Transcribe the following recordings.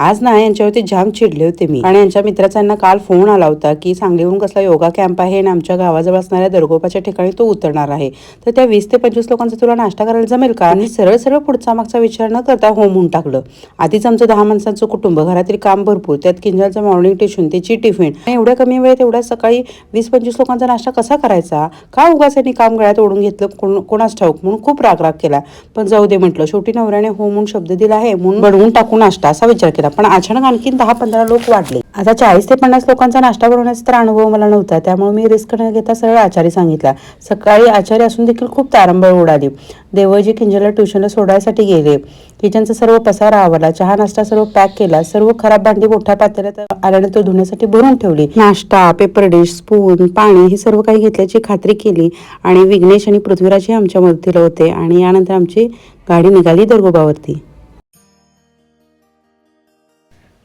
आज ना यांच्यावरती जाम चिडले होते मी. आणि यांच्या मित्राचा यांना काल फोन आला होता की सांगलीहून कसला योगा कॅम्प आहे आणि आमच्या गावाजवळ असणाऱ्या दरगोपाच्या ठिकाणी तो उतरणार आहे. तर त्या वीस ते पंचवीस लोकांचा तुला नाश्ता करायला जमेल का? आणि सरळ सरळ पुढचा मागचा विचार न करता हो म्हणून टाकलं. आधीच आमचं दहा माणसांचं कुटुंब घरातील काम भरपूर त्यात किंजलचं मॉर्निंग टिशन त्याची टिफिन आणि एवढ्या कमी वेळेत एवढ्या सकाळी वीस पंचवीस लोकांचा नाश्ता कसा करायचा? का उगाच यांनी काम गळ्यात ओढून घेतलं? कोण कोणाच ठाऊक? म्हणून खूप राग राग केला. पण जाऊ दे म्हटलं शेवटी नवऱ्याने हो म्हणून शब्द दिला आहे म्हणून बनवून टाकू नाश्ता असा विचार केला. पण अचानक आणखीन दहा पंधरा लोक वाढले. आता चाळीस ते पन्नास लोकांचा नाश्ता बनवण्याचा तर अनुभव मला नव्हता. त्यामुळे मी रिस्क न घेता सरळ आचारी सांगितला. सकाळी आचारी असून देखील खूप तारंबळ उडाली. देवजी किंजलला ट्युशनला सोडायसाठी गेले. किचनचा सर्व पसारा आवरला. चहा नाश्ता सर्व पॅक केला. सर्व खराब भांडी मोठ्या पातळ्यात आल्याने तो धुण्यासाठी भरून ठेवली. नाश्ता पेपर डिश स्पून पाणी हे सर्व काही घेतल्याची खात्री केली आणि विघ्नेश आणि पृथ्वीराजही आमच्या मदतीला होते आणि यानंतर आमची गाडी निघाली दुर्गोबावरती.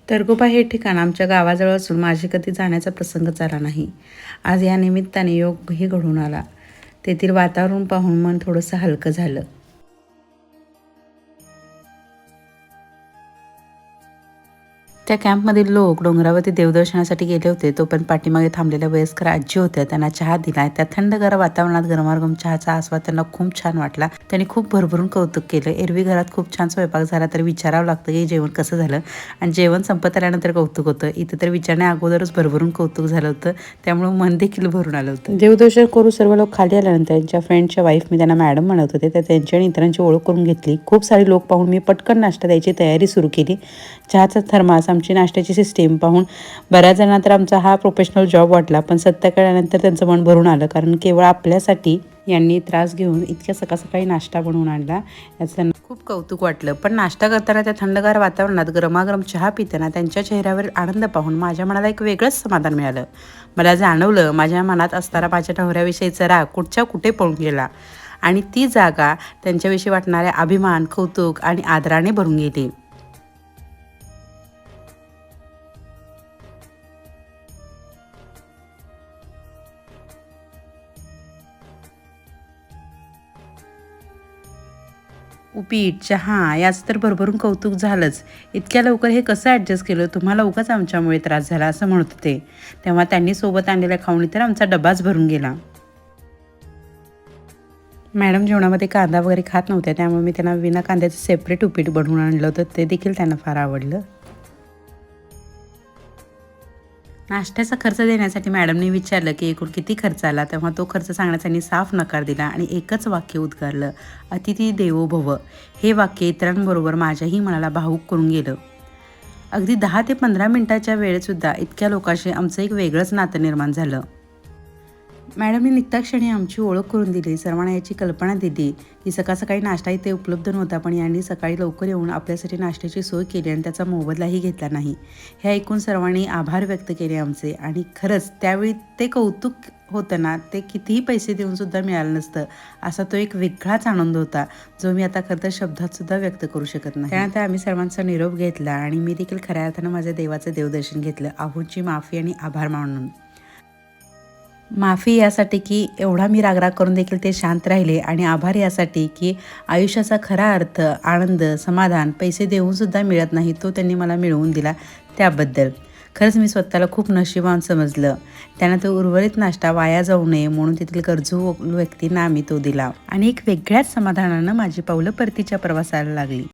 दरगोबा हे ठिकाण आमच्या गावाजवळ असून माझे कधी जाण्याचा प्रसंग आला नाही. आज या निमित्ताने योगही घडून आला. तेथील वातावरण पाहून मन थोडंसं हलकं झालं. त्या कॅम्पमधील लोक डोंगरावरती देवदर्शनासाठी गेले होते. तो पण पाठीमागे थांबलेल्या वयस्कर आजी होत्या. त्यांना चहा दिला. त्या थंडगार वातावरणात गरमागरम चहाचा आस्वाद त्यांना खूप छान वाटला. त्यांनी खूप भरभरून कौतुक केलं. एरवी घरात खूप छान स्वयंपाक झाला तर विचारावं लागतं की जेवण कसं झालं? आणि जेवण संपत आल्यानंतर कौतुक होतं. इथं तर विचारण्या अगोदरच भरभरून कौतुक झालं होतं. त्यामुळे मन देखील भरून आलं होतं. देवदर्शन करू सर्व लोक खाली आल्यानंतर त्यांच्या फ्रेंडच्या वाईफ मी त्यांना मॅडम म्हणत होते. तर त्यांची आणि इतरांची ओळख करून घेतली. खूप सारे लोक पाहून मी पटकन नाश्ता द्यायची तयारी सुरू केली. चहाचा थर्मासा आमची नाश्त्याची सिस्टीम पाहून बऱ्याच जणांना तर आमचा हा प्रोफेशनल जॉब वाटला पण सत्य कळल्यानंतर त्यांचं मन भरून आलं. कारण केवळ आपल्यासाठी यांनी त्रास घेऊन इतक्या सकाळ सकाळी नाश्ता बनवून आणला. याचं खूप कौतुक वाटलं. पण नाश्ता करताना त्या थंडगार वातावरणात गरमागरम चहा पिताना त्यांच्या चेहऱ्यावर आनंद पाहून माझ्या मनाला एक वेगळंच समाधान मिळालं. मला जाणवलं माझ्या मनात असणारा माझ्या नवऱ्याविषयीचा राग कुठच्या कुठे पळून गेला आणि ती जागा त्यांच्याविषयी वाटणाऱ्या अभिमान कौतुक आणि आदराने भरून गेली. उपीट चहा याचं तर भरभरून कौतुक झालंच. इतक्या लवकर हे कसं ॲडजस्ट केलं? तुम्हाला उगाच आमच्यामुळे त्रास झाला असं म्हणत होते. तेव्हा त्यांनी सोबत आणलेल्या खावणी तर आमचा डबाच भरून गेला. मॅडम जेवणामध्ये कांदा वगैरे खात नव्हत्या त्यामुळे मी त्यांना विना कांद्याचं सेपरेट उपीट बनवून आणलं होतं. ते देखील त्यांना फार आवडलं. नाश्त्याचा खर्च देण्यासाठी मॅडमने विचारलं की एकूण किती खर्च आला? तेव्हा तो खर्च सांगण्यासाठी साफ नकार दिला आणि एकच वाक्य उद्गारलं अतिथी देवो भव हे वाक्य इतरांबरोबर माझ्याही मनाला भावूक करून गेलं. अगदी दहा ते पंधरा मिनिटाच्या वेळेतसुद्धा इतक्या लोकांशी आमचं एक वेगळंच नातं निर्माण झालं. मॅडमने निघताक्षणी आमची ओळख करून दिली. सर्वांना याची कल्पना दिली. की सकाळ सकाळी नाश्ता इथे उपलब्ध नव्हता पण यांनी सकाळी लवकर येऊन आपल्यासाठी नाश्त्याची सोय केली आणि त्याचा मोबदलाही घेतला नाही. हे ऐकून सर्वांनी आभार व्यक्त केले आमचे. आणि खरंच त्यावेळी ते कौतुक होतं ना ते कितीही पैसे देऊन सुद्धा मिळालं नसतं असा तो एक वेगळाच आनंद होता जो मी आता खरं तर शब्दातसुद्धा व्यक्त करू शकत नाही. त्यानंतर आम्ही सर्वांचा निरोप घेतला आणि मी देखील खऱ्या अर्थानं माझ्या देवाचं देवदर्शन घेतलं. आहोची माफी आणि आभार मानून. माफी यासाठी की एवढा मी रागराग करून देखील ते शांत राहिले आणि आभार यासाठी की आयुष्याचा खरा अर्थ आनंद समाधान पैसे देऊनसुद्धा मिळत नाही तो त्यांनी मला मिळवून दिला त्याबद्दल. खरंच मी स्वतःला खूप नशिबान समजलं. त्यानंतर उर्वरित नाश्ता वाया जाऊ नये म्हणून तेथील गरजू व्यक्तींना आम्ही तो दिला आणि एक वेगळ्याच समाधानानं माझी पावलं परतीच्या प्रवासाला लागली.